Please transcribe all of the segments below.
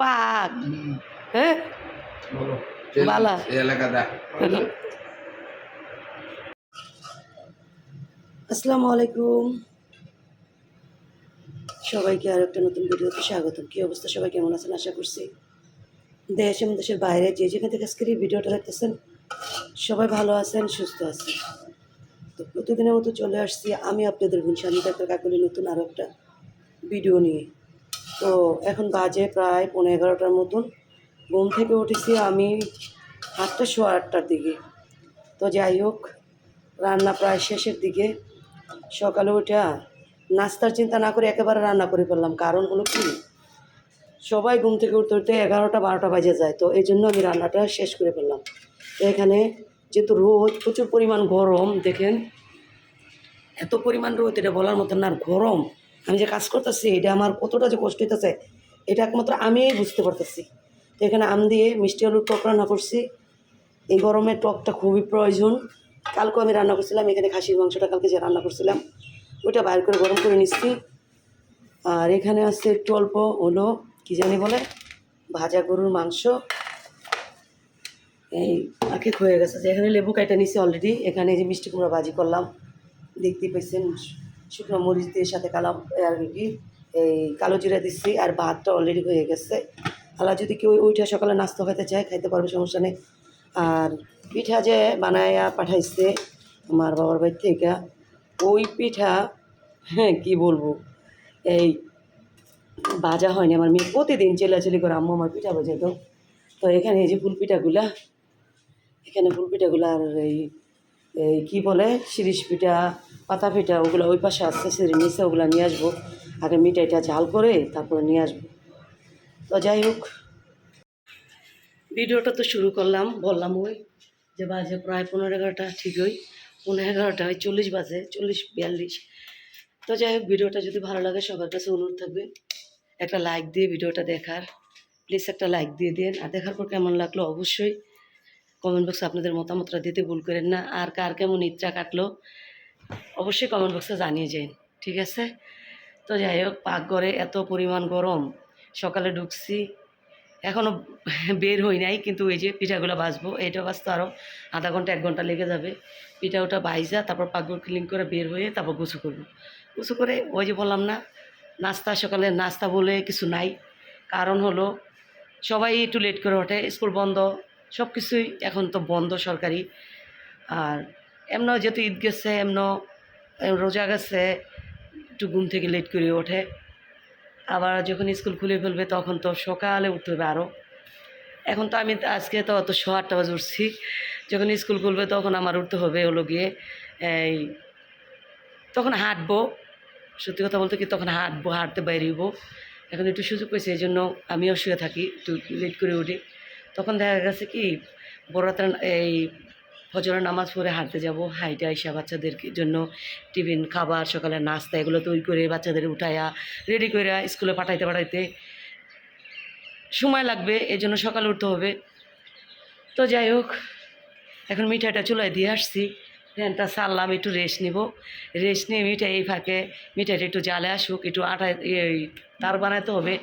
পাক। হ্যাঁ? বালা। আসসালামু আলাইকুম। সবাইকে আর একটা নতুন ভিডিওতে স্বাগতম। কী অবস্থা? সবাই কেমন আছেন? আশা করছি দেশ এবং দেশের বাইরে যে যেখান থেকে আজকের এই ভিডিওটা দেখতেছেন সবাই ভালো আছেন সুস্থ আছেন। তো প্রতিদিনের মতো চলে আসছি আমি আপনাদের স্বামী ডাক্তার কাকুলি নতুন আরও একটা ভিডিও নিয়ে। তো এখন বাজে প্রায় পনেরো এগারোটার মতন। ঘুম থেকে উঠেছি আমি আটটা সোয়া আটটার দিকে। তো যাই হোক, রান্না প্রায় শেষের দিকে। সকালে উঠে নাস্তার চিন্তা না করে একেবারে রান্না করে ফেললাম। কারণ হলো কি? সবাই ঘুম থেকে উঠতে উঠতে এগারোটা বারোটা বাজে যায়। তো এই জন্য আমি রান্নাটা শেষ করে ফেললাম। এখানে যেহেতু রোদ, প্রচুর পরিমাণ গরম, দেখেন, এত পরিমাণ রোদ, এটা বলার মতন না গরম আমি যে কাজ করতেছি, এটা আমার কতটা যে কষ্ট হইতেছে, এটা একমাত্র আমিই বুঝতে পারতেছি। তো এখানে আম দিয়ে মিষ্টি আলুর টক রান্না করছি। এই গরমে টকটা খুবই প্রয়োজন। কালকে আমি রান্না করছিলাম, এখানে খাসির মাংসটা কালকে যে রান্না করছিলাম, ওইটা বাইর করে গরম করে নিচ্ছি। আর এখানে আছে একটু অল্প হলো, কি জানি বলে, ভাজা গরুর মাংস। এই আখে হয়ে গেছে যে এখানে লেবু কাইটা নিছি অলরেডি। এখানে যে মিষ্টি কুমড়া ভাজি করলাম। দেখতে পেয়েছেন শুকনো মরিচ দিয়ে সাথে কালাম আর কি এই কালো জিরা দিচ্ছি আর ভাতটা অলরেডি হয়ে গেছে। আলা যদি কেউ ওইটা সকালে নাস্তা খাইতে চায়, খাইতে পারবে, সমস্যা নেই। আর পিঠা যে বানায়া পাঠাইছে আমার বাবার বাড়ি থেকে, ওই পিঠা হ্যাঁ কি বলব, এই ভাজা হয়নি। আমার মেয়ে প্রতিদিন চেলাচেলি করে, আম্মু আমার পিঠা বাজে তো এখানে এই যে ফুল পিঠাগুলা, এখানে ফুল পিঠাগুলো আর এই এই কী বলে শিরিষ পিঠা, পাতা পিঠা, ওগুলো ওই পাশে আসছে সেদিন নিচে ওগুলো নিয়ে আসব। আগে মিঠাইটা ঝাল করে তারপরে নিয়ে আসব। তো যাই হোক, ভিডিওটা তো শুরু করলাম, বললাম ওই যে বাজে প্রায় পনেরো এগারোটা, ঠিকই, পনেরো এগারোটা, ওই চল্লিশ বাজে, চল্লিশ বিয়াল্লিশ। তো যাই হোক, ভিডিওটা যদি ভালো লাগে, সবার কাছে অনুরোধ থাকবে, একটা লাইক দিয়ে ভিডিওটা দেখার। প্লিজ একটা লাইক দিয়ে দিন, আর দেখার পর কেমন লাগল অবশ্যই কমেন্ট বক্সে আপনাদের মতামতটা দিতে ভুল করেন না। আর কার কেমন ইচ্ছা কাটলো, অবশ্যই কমেন্ট বক্সে জানিয়ে যান, ঠিক আছে? তো যাই হোক, পাকঘরে এত পরিমাণ গরম, সকালে ঢুকছি এখনও বের হই নাই, কিন্তু এই যে পিঠাগুলো বাজবো এটা বাজতে আরও আধা ঘণ্টা, এক ঘণ্টা লেগে যাবে। পিঠা ওটা বাইজা তারপর পাকঘর ক্লিন করে বের হয়ে তারপর গুছু করব। গুছু করে ওই যে বললাম না, নাস্তা, সকালে নাস্তা বলে কিছু নাই। কারণ হলো, সবাই একটু লেট করে ওঠে, স্কুল বন্ধ সব কিছুই এখন তো বন্ধ সরকারি। আর এমন যেহেতু ঈদ গেছে এমন রোজা গেছে, একটু ঘুম থেকে লেট করে ওঠে। আবার যখন স্কুল খুলে ফেলবে তখন তো সকালে উঠতে হবে আরও। এখন তো আমি আজকে তো অত শো আটটা বাজে উঠছি। যখন স্কুল খুলবে তখন আমার উঠতে হবে হলো গিয়ে, এই, তখন হাঁটবো। সত্যি কথা বলতে কি তখন হাঁটবো, হাঁটতে বাইরেব এখন একটু সুযোগ পেয়েছে এই জন্য আমিও শুয়ে থাকি, একটু লেট করে উঠি। তখন দেখা গেছে কি, বড়রাতের এই ফজরের নামাজ পড়ে হাঁটতে যাব, হাইটে আইসা বাচ্চাদের জন্য টিফিন, খাবার সকালে নাস্তা এগুলো তৈরি করে বাচ্চাদের উঠায়া রেডি করে স্কুলে পাঠাইতে পাঠাইতে সময় লাগবে এই জন্য সকালে উঠতে হবে। তো যাই হোক, এখন মিঠাইটা চুলায় দিয়ে আসছি। ফ্যানটা সারলাম একটু রেস্ট নিব। রেস্ট নিয়ে মিঠাই এই ফাঁকে, মিঠাইটা একটু জালে আসুক, একটু আটা তার বানাতে হবে,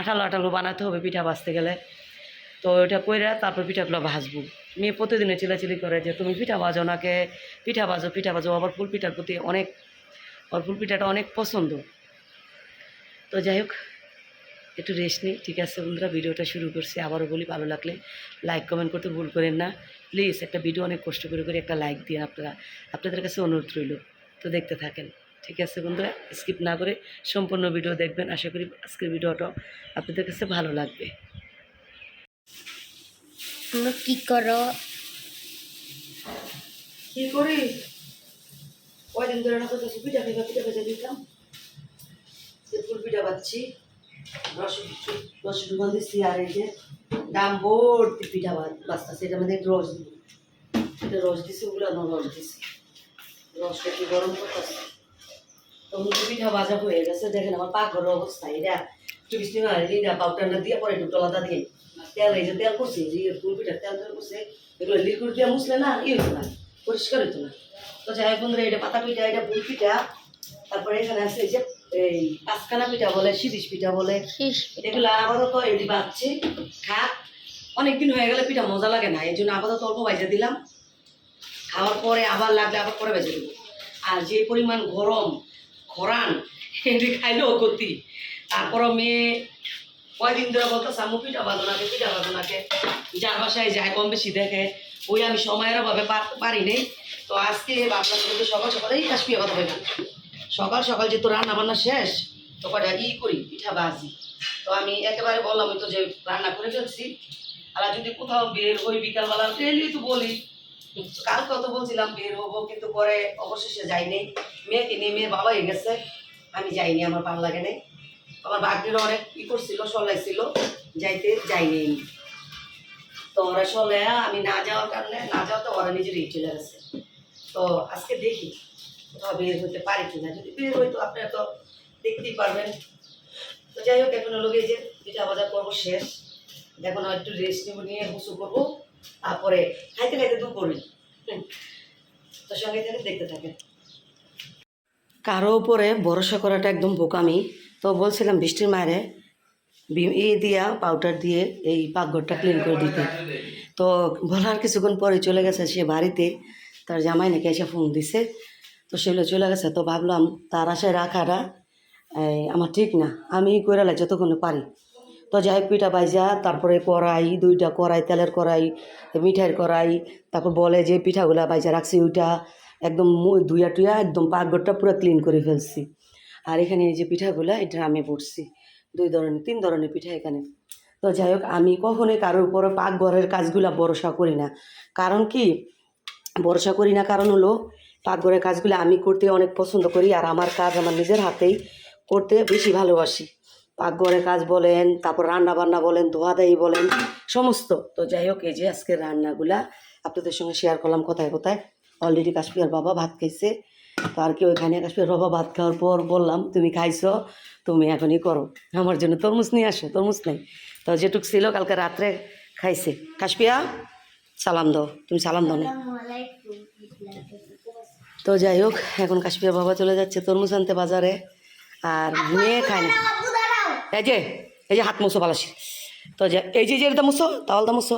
আঠালো আঠালো বানাতে হবে পিঠা ভাজতে গেলে। তো ওইটা কইরা তারপর পিঠাগুলো ভাজবো। মেয়ে প্রতিদিনে চিলাচিলি করে যে, তুমি পিঠা ভাজো নাকে, পিঠা ভাজো পিঠা ভাজো আবার ফুল পিঠার প্রতি অনেক ওর ফুল পিঠাটা অনেক পছন্দ। তো যাই হোক, একটু রেস্ট নিই, ঠিক আছে বন্ধুরা? ভিডিওটা শুরু করছি। আবারও বলি, ভালো লাগলে লাইক কমেন্ট করতে ভুল করেন না। প্লিজ একটা ভিডিও অনেক কষ্ট করে করে একটা লাইক দিন আপনারা, আপনাদের কাছে অনুরোধ রইল। তো দেখতে থাকেন, ঠিক আছে বন্ধুরা? স্কিপ না করে সম্পূর্ণ ভিডিও দেখবেন। আশা করি আজকের ভিডিওটা আপনাদের কাছে ভালো লাগবে। তুমি কি করো? কি করি? কয়দিন ধরে না দিতাম। পাচ্ছি এটা দিছি গরম তখন পিঠা হয়ে গেছে, দেখেন আমার পাকঘরের অবস্থা, এটা একটু বৃষ্টি না দিয়ে পরে একটু টলাটা দিয়ে তেল এই যে তেল করছি যে তেল তেল করছে এগুলো লিকুইড দিয়ে মুছলে না ই হতো না পরিষ্কার হতো না। তো যাই হোক বন্ধুরা এটা পাতা পিঠা এটা ফুল পিঠা তারপরে এখানে আছে এই যে এই পাঁচখানা পিঠা বলে শিরিষ পিঠা বলে এগুলো আপাতত এটি বাচ্ছি খাক। অনেকদিন হয়ে গেলে পিঠা মজা লাগে না এই জন্য আপাতত অল্প বাজে দিলাম। খাওয়ার পরে আবার লাগলে আবার পরে বেজে দেবো। আর যে পরিমাণ গরম খরান এটি খাইলেও ক্ষতি। তারপরও মেয়ে কয়দিন ধরে বলতো সামু পিঠা বাঁধনাকে পিঠা বাঁধনাকে যার বাসায় যায়, কম বেশি দেখে। ওই আমি সময়ের অভাবে পার- নেই। তো আজকে ভাবলাম যে সকাল সকালেই কাশ্মীর কথা বললাম। সকাল সকাল যেহেতু রান্না বান্না শেষ, তো কটা ই করি, পিঠা বাজি তো আমি একেবারে বললাম তো যে রান্না করে ফেলছি। আর যদি কোথাও বের হই বিকালবেলা ডেলি তো বলি। কালকে তো বলছিলাম বের হব, কিন্তু পরে অবশেষে যাইনি। মেয়েকে নিয়ে মেয়ের বাবাই গেছে। আমি যাইনি, আমার ভালো লাগে নাই। আমার বাগদিরও অনেক ই করছিল, সলাইছিল, যাইতে যাইনি। তো ওরা সলে আমি না যাওয়ার কারণে, না যাওয়াতে ওরা নিজেরই চলে গেছে তো আজকে দেখি কোথাও বের হতে পারি কিনা। যদি বের হই তো আপনারা তো দেখতেই পারবেন। তো যাই হোক, এখন গিয়ে যে পিঠা বাজার করব শেষ। এখন একটু রেস্ট নেব, নিয়ে হুসু করব। তারপরে খাইতে খাইতে দুপুরে হুম। তো সঙ্গে থেকে দেখতে থাকেন। কারও উপরে ভরসা করাটা একদম বোকামি। তো বলছিলাম বৃষ্টির মায়েরে বি- ই দিয়া পাউডার দিয়ে এই পাকঘরটা ক্লিন করে দিতে। তো বলার কিছুক্ষণ পরে চলে গেছে সে বাড়িতে, তার জামাই নাকি এসে ফোন দিছে। তো সেগুলো চলে গেছে, তো ভাবলাম তার আশায় রাখাটা আমার ঠিক না। আমি করে লাই যতক্ষণ পারি। তো যাই পিঠা বাইজা তারপরে কড়াই, দুইটা কড়াই, তেলের কড়াই, মিঠাইয়ের কড়াই, তারপর বলে যে পিঠাগুলা বাইজা রাখছি, ওইটা একদম ধুইয়া টুইয়া একদম পাকঘরটা পুরো ক্লিন করে ফেলছি। আর এখানে এই যে পিঠাগুলা, এটা আমি পড়ছি দুই ধরনের, তিন ধরনের পিঠা এখানে। তো যাই হোক, আমি কখনোই কারোর উপরে পাকঘরের কাজগুলা ভরসা করি না। কারণ কি? ভরসা করি না কারণ হলো, পাকঘরের কাজগুলো আমি করতে অনেক পছন্দ করি আর আমার কাজ আমার নিজের হাতেই করতে বেশি ভালোবাসি। পাকঘরের কাজ বলেন, তারপর রান্না বান্না বলেন ধোয়া ধোয়াদাই বলেন, সমস্ত। তো যাই হোক, এই যে আজকের রান্নাগুলা, আপনাদের সঙ্গে শেয়ার করলাম কোথায় কোথায়? অলরেডি কাশ্মীর বাবা ভাত খাইছে। তো আর কি ওইখানে কাশ্মীর বাবা ভাত খাওয়ার পর বললাম তুমি খাইছো তুমি এখনই করো। আমার জন্য তরমুজ নিয়ে আসো তরমুজ নেই। তো যেটুক ছিল কালকে রাত্রে খাইছে। কাশ্মিয়া সালাম দাও তুমি সালাম দাও না। তো যাই হোক এখন কাশ্মীর বাবা চলে যাচ্ছে তরমুজ আনতে বাজারে আর মেয়ে খায় না। এই যে এই যে হাত মুছো পালাসি তো যা এই যে যে এটা মুছো তাহলে মুছো।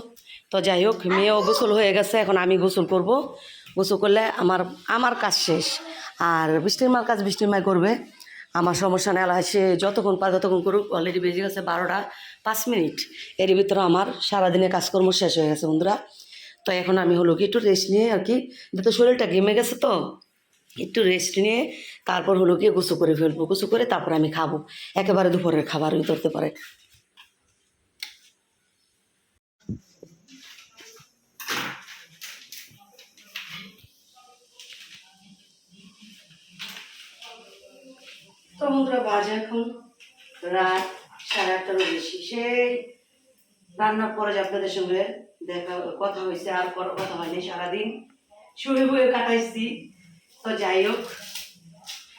তো যাই হোক মেয়েও গোসল হয়ে গেছে এখন আমি গোসল করব। গোসল করলে আমার আমার কাজ শেষ। আর বৃষ্টির মার কাজ বৃষ্টির মায় করবে। আমার সমস্যা নেলা সে যতক্ষণ পারে ততক্ষণ করুক। অলরেডি বেজে গেছে বারোটা পাঁচ মিনিট। এর ভিতরে আমার সারাদিনের কাজকর্ম শেষ হয়ে গেছে বন্ধুরা। তো এখন আমি হলো কি, একটু রেস্ট নিয়ে আর কি যেহেতু শরীরটা ঘেমে গেছে তো, একটু রেস্ট নিয়ে তারপর হলো গিয়ে গুছু করে ফেলব। গুছু করে তারপর আমি খাব। একেবারে দুপুরের খাবার ধরতে পারে। তো বন্ধুরা বাজে এখন রাত সাড়ে আটটারও বেশি। সেই রান্নার পরে যে আপনাদের সঙ্গে দেখা, কথা হয়েছে, আর করার কথা হয়নি সারাদিন। শুয়ে শুয়ে কাটাইছি। তো যাই হোক,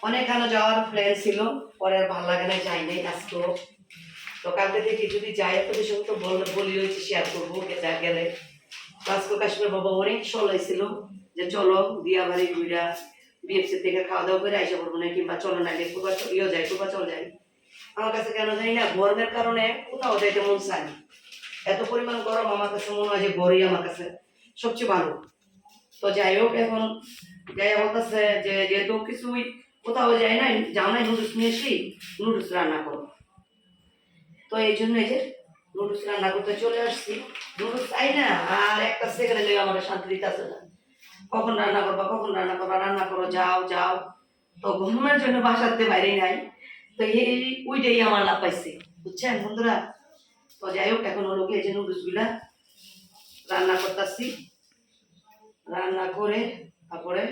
অনেকখানে যাওয়ার প্ল্যান ছিল, পরে আর ভালো লাগে না, যাই নাই আজকেও। তো কালকে থেকে যদি যাই, আপনাদের সঙ্গে তো বল, বলি হয়েছে শেয়ার করব যা গেলে। আজকে কাশ্মীর বাবা অনেক সলাইছিল যে চলো, বিয়া বাড়ি ঘুরা। বিএফসি থেকে খাওয়া দাওয়া করে আইসা পড়ব না, কিংবা চলো না কুবা ইয়ে যায় কুবা চল যায় আমার কাছে কেন জানি না, গরমের কারণে কোথাও যাইতে মন চায় না। এত পরিমাণ গরম আমার কাছে মনে হয় যে গরমই আমার কাছে সবচেয়ে ভালো। তো যাই হোক, এখন যাই বলতেছে যে যেহেতু কিছুই কোথাও যায় নাই, যাও নাই নুডলস নিয়ে এসি নুডলস রান্না করো তো এই জন্য এই যে নুডলস রান্না করতে চলে আসছি। নুডলস চাই না, আর একটা সেকেন্ডে লেগে আমাকে শান্তি দিতে আসে না। কখন রান্না করবা, কখন রান্না করবা, রান্না করো, যাও যাও। তো ঘুমের জন্য বাসাতে বাইরে নাই। তো এই ওইটাই আমার লাভ পাইছে, বুঝছেন বন্ধুরা? তো যাই হোক, এখন হলো এই যে নুডলসগুলা রান্না করতেছি। রান্না করে তারপরে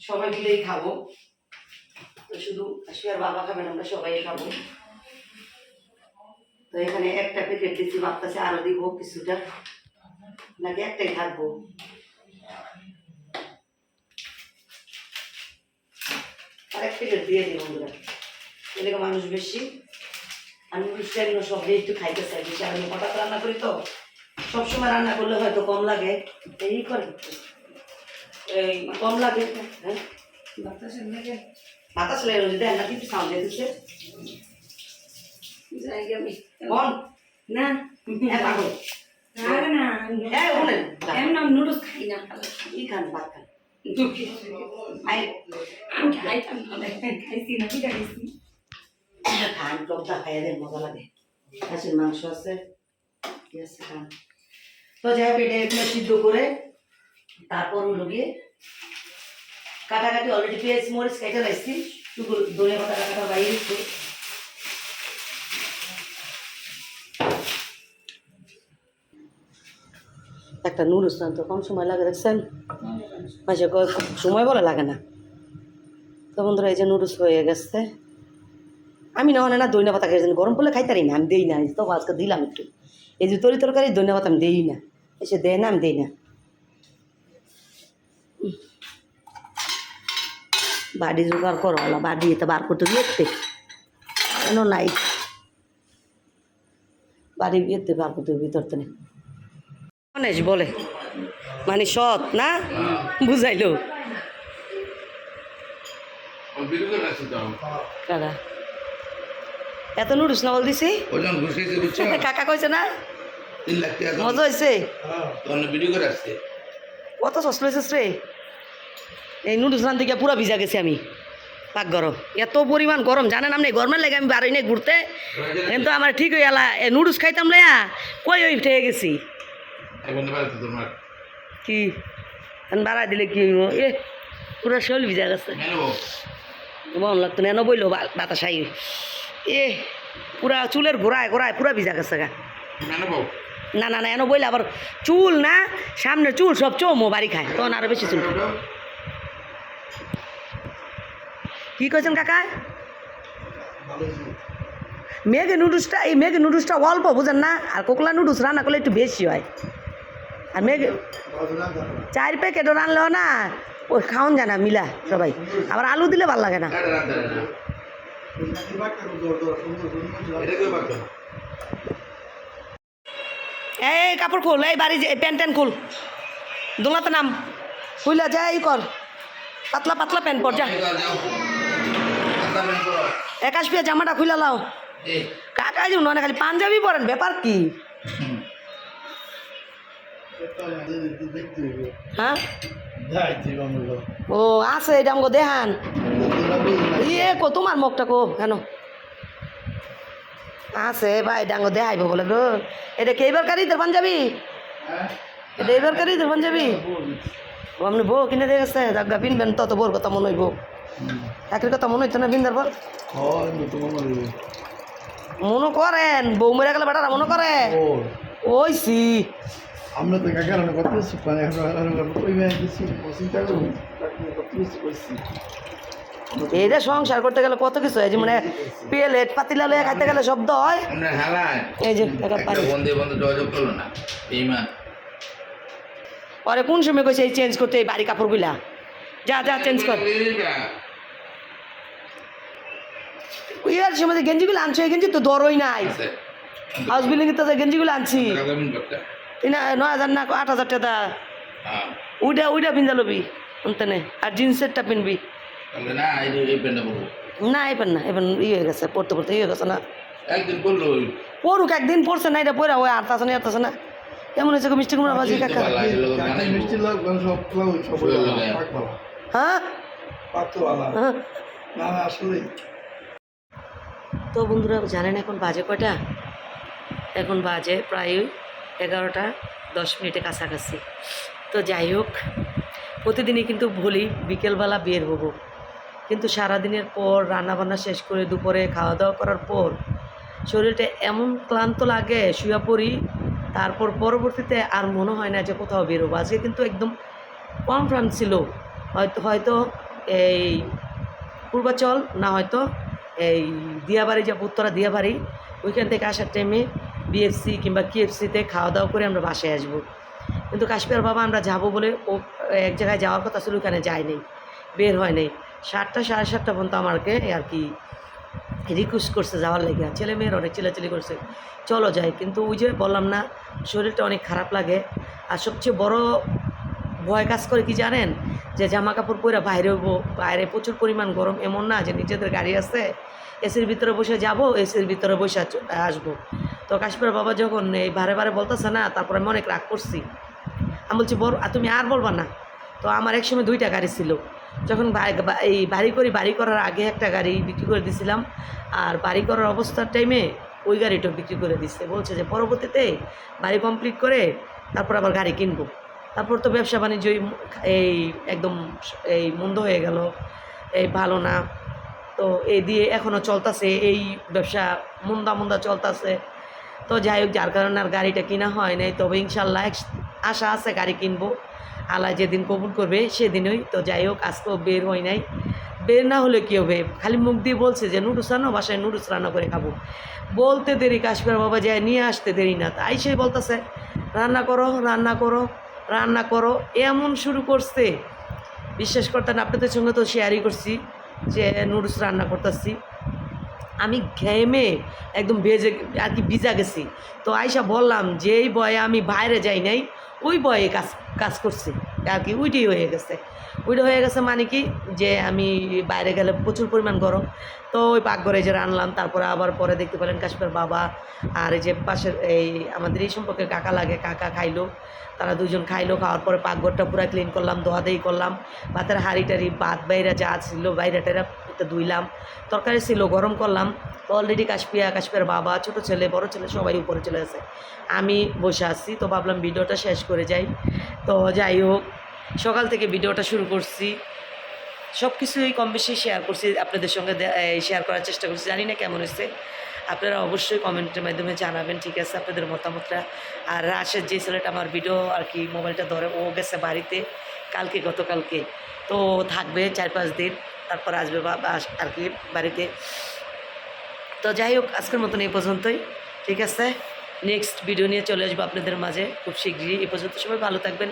সবাই মিলেই খাব। তো শুধু কাশ্মীর বাবা খাবেন, আমরা সবাই খাব। তো এখানে একটা প্যাকেট দিচ্ছি ভাবতেছে আরও দিব কিছুটা। নাকি একটাই থাকব? আর এক প্যাকেট দিয়ে দিই বন্ধুরা। এলাকা মানুষ বেশি। আমি মিষ্টান্ন সব একটু খাইতে চাই বেশি আর আমি হঠাৎ রান্না করি তো সবসময় রান্না করলে হয়তো কম লাগে। এই করে। এই কম লাগে। হ্যাঁ? বাতাস লেগে দেখ না কিন্তু সাউন্ড আমি বল। না হ্যাঁ পাগল। আরে না হ্যাঁ এমন নুডলস খাই না। ই খান ভাত খান? খান টকটা খাইয়ে দেন মজা লাগে মাংস আছে কি আছে সিদ্ধ করে তারপর হলো গিয়ে কাটাকাটি অলরেডি পেঁয়াজ মরিচ কেটে রাখছি শুধু ধনে পাতা কাটা বাইরে একটা নুডলস তো কম সময় লাগে, দেখছেন? কয় সময় বলে লাগে না। তো বন্ধুরা, এই যে নুডলস হয়ে গেছে। আমি না না দইনা পাতা খাইছি গরম পড়লে খাইতারি না, আমি দেই না তো আজকে দিলাম একটু। এই যে তরি তরকারি, দইনা পাতা আমি দেই না, এসে দেয় না, আমি দেই না। বাড়ি জোগাড় করো আলা বাড়ি এতে বার করতে গিয়েতে কেন নাই? বাড়ি বিয়েতে বার করতে ভিতর তো নেই। গণেশ বলে। মানে সৎ না? বুঝাইলো। কাকা। এত নুডলস না বল দিছি? কাকা কইছে না? মজা হয়েছে কত সস্তা হয়েছে রে? এই নুডলস রান থেকে পুরো ভিজা গেছি আমি। পাক গরম। এত পরিমাণ গরম। জানেন আপনি গরমের লাগে আমি বারোই নাই ঘুরতে। কিন্তু আমার ঠিক হয়ে গেলা নুডলস খাইতাম লয়া কই ওই উঠে গেছি? এখন কি? এখন বাড়াই দিলে কি হইব? এ পুরো শরীর ভিজা গেছে। মেনবো মন লাগতো না এনে বইলো বাতাস আই এ পুরা চুলের ঘোরায় ঘোরায় পুরা ভিজা গেছে গা। মেনবো না না না এনে বইলে আবার চুল না সামনে চুল সব চৌমো বাড়ি খায় তখন আরও বেশি চুল কি কইছেন কাকা? মেঘে নুডলসটা এই মেঘে নুডলসটা অল্প বুঝেন না? আর কোকলা নুডলস রান্না করলে একটু বেশি হয়। আর মেঘে চার প্যাকেটও রানলেও না। ওই খাওন যায় না মিলা সবাই। আবার আলু দিলে ভালো লাগে না। এই কাপড় খোল এই বাড়ি যে প্যান্ট ট্যান্ট খোল। দোলাতে নাম। খুইলা যা ই কর। পাতলা পাতলা প্যান্ট পর যা। একাশ পিয়া জামাটা খুইলা লাও। এই, কাকা যে খালি পাঞ্জাবি পরেন ব্যাপার কি? হ্যাঁ? ও আছে এটা আমাকে দেখান। ইয়ে কো তোমার মুখটা কো কেন? আছে ভাই ডাঙ্গো দেখাইব বলে গো এটা কে এবার কারিদের পাঞ্জাবি? এটা এবার কারিদের পাঞ্জাবি? ও আপনি বউ কিনে দিয়ে গেছে জাগা পিনবেন তত বোর কথা মনে হইব। চাকরির কথা মনে হইতো না বিন্দার পর? মনে করেন বউ মেরে গেলে বেটারা মনে করে? ওইসি আমরা তো কাকার কত কিছু মানে ওই মেয়ে কিছু চিন্তা করব। কিছু করছি এইটা সংসার করতে গেলে কত কিছু হয়? যে মানে পেলেট পাতিলা লয়ে খাইতে গেলে শব্দ হয়। আমরা হেলায়। এই যে পানি। বন্ধে বন্ধে যোগাযোগ করল না। বেইমান। পরে কোন সময় কইছে এই চেঞ্জ করতে এই বাড়ি কাপড়গুলা যা যা চেঞ্জ কর। ইয়ার সময় যে গেঞ্জিগুলো আনছো এই গেঞ্জি তো দরই নাই। হাউস বিল্ডিং তো যে গেঞ্জিগুলো আনছি। করতে তিন নয় হাজার না আট হাজার টাকা হ্যাঁ। উইটা উইটা পিন্ধা লবি অন্তনে। আর জিন্সেরটা পিনবি। না এই না এবার না এবার ই হয়ে গেছে পড়তে পড়তে ই হয়ে গেছে না। একদিন করল ওই। পড়ুক একদিন পড়ছে না এটা পড়া ওই আটতাছে না আটতাছে না। এমন হয়েছে গো মিষ্টি কুমড়া বাজি কাকা? মানে হ্যাঁ? হ্যাঁ। না না তো বন্ধুরা জানেন এখন বাজে কটা এখন বাজে প্রায় এগারোটা, দশ মিনিটে কাছাকাছি। তো যাই হোক, প্রতিদিনই কিন্তু বলি বিকেলবেলা বের হব। কিন্তু সারাদিনের পর রান্নাবান্না শেষ করে দুপুরে খাওয়া দাওয়া করার পর শরীরটা এমন ক্লান্ত লাগে, শুয়ে পড়ি, তারপর পরবর্তীতে আর মনে হয় না যে কোথাও বেরোবো। আজকে কিন্তু একদম কনফার্ম ছিল। হয়তো হয়তো এই পূর্বাচল, না হয়তো এই দিয়াবাড়ি যাব, উত্তরা দিয়াবাড়ি, ওইখান থেকে আসার টাইমে বিএফসি কিংবা কিএফসিতে খাওয়া দাওয়া করে আমরা বাসায় আসব। কিন্তু কাশ্মীর বাবা আমরা যাব বলে ও এক জায়গায় যাওয়ার কথা ছিল, ওখানে যায়নি, বের হয় নাই সাতটা, সাড়ে সাতটা পর্যন্ত আমাকে আর কি রিকোয়েস্ট করছে যাওয়ার লেগে। ছেলে মেয়ের অনেক চিলাচিলি করছে। চলো যাই। কিন্তু ওই যে বললাম না, শরীরটা অনেক খারাপ লাগে। আর সবচেয়ে বড় ভয় কাজ করে কি জানেন? যে জামা কাপড় পরে বাইরে বাইরে প্রচুর পরিমাণ গরম। এমন না যে নিজেদের গাড়ি আছে এসির ভিতরে বসে যাব, এসির ভিতরে বসে আসব। তো কাশ্মীর বাবা যখন এই বারে বারে বলতেছে না, তারপরে আমি অনেক রাগ করছি। আমি বলছি আর তুমি আর বলবা না? তো আমার একসময় দুইটা গাড়ি ছিল। যখন এই বাড়ি করি, বাড়ি করার আগে একটা গাড়ি বিক্রি করে দিছিলাম। আর বাড়ি করার অবস্থার টাইমে ওই গাড়িটা বিক্রি করে দিচ্ছে বলছে যে, পরবর্তীতে বাড়ি কমপ্লিট করে তারপর আবার গাড়ি কিনবো। তারপর তো ব্যবসা বাণিজ্য এই একদম এই মন্দ হয়ে গেল। এই ভালো না। তো এই দিয়ে এখনও চলতেছে, এই ব্যবসা মন্দা মন্দা চলতেছে। তো যাই হোক, যার কারণে আর গাড়িটা কিনা হয় নাই। তবে ইনশাল্লাহ আশা আছে গাড়ি কিনবো। আল্লাহ যেদিন কবুল করবে সেদিনই। তো যাই হোক, আজকেও বের হয় নাই। বের না হলে কী হবে? খালি মুখ দিয়ে বলছে যে, নুডলস রান্না বাসায় নুডলস রান্না করে খাব। বলতে দেরি কাশ্মীর বাবা যায় নিয়ে আসতে দেরি না। তাই সে বলতেছে, রান্না করো রান্না করো রান্না করো। এমন শুরু করছে। বিশ্বাস করতেন, আপনাদের সঙ্গে তো শেয়ারই করছি। যে নুডলস রান্না করতেছি। আমি ঘেমে একদম ভেজে আর কি ভিজা গেছি। তো আয়সা বললাম যে এই বয়ে আমি বাইরে যাই নাই, ওই বয়ে কাজ কাজ করছি। আর কি ওইটাই হয়ে গেছে। উইটা হয়ে গেছে মানে কি যে আমি বাইরে গেলে প্রচুর পরিমাণ গরম। তো ওই পাকঘরে যে রানলাম, তারপরে আবার পরে দেখতে পেলেন কাশ্মীর বাবা আর এই যে পাশের এই আমাদের এই সম্পর্কে কাকা লাগে, কাকা খাইলো, তারা দুজন খাইলো, খাওয়ার পরে পাকঘরটা পুরো ক্লিন করলাম দোয়াদেই করলাম, ভাতের হাঁড়ি টাড়ি, ভাত বাইরা যা ছিল, বাইরা টাইরা ধুইলাম, তরকারি ছিল, গরম করলাম। তো অলরেডি কাশ্মীর কাশ্মীর বাবা, ছোট ছেলে, বড় ছেলে সবাই উপরে চলে গেছে। আমি বসে আছি, তো ভাবলাম ভিডিওটা শেষ করে যাই। তো যাই হোক সকাল থেকে ভিডিওটা শুরু করছি। সব কিছুই কম বেশি শেয়ার করছি, আপনাদের সঙ্গে শেয়ার করার চেষ্টা করছি। জানি না কেমন হয়েছে। আপনারা অবশ্যই কমেন্টের মাধ্যমে জানাবেন, ঠিক আছে? আপনাদের মতামতটা। আর রাশের যে ছেলেটা আমার ভিডিও আর কি মোবাইলটা ধরে, ও গেছে বাড়িতে কালকে, গতকালকে। তো থাকবে চার পাঁচ দিন, তারপর আসবে বা আর কি বাড়িতে। তো যাই হোক, আজকের মতন এই পর্যন্তই, ঠিক আছে? নেক্সট ভিডিও নিয়ে চলে আসব আপনাদের মাঝে। খুব শীঘ্রই। এই পর্যন্ত সবাই ভালো থাকবেন,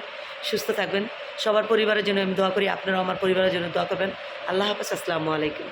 সুস্থ থাকবেন। সবার পরিবারের জন্য আমি দোয়া করি, আপনারাও আমার পরিবারের জন্য দোয়া করবেন। আল্লাহ হাফেজ, আসসালামু আলাইকুম।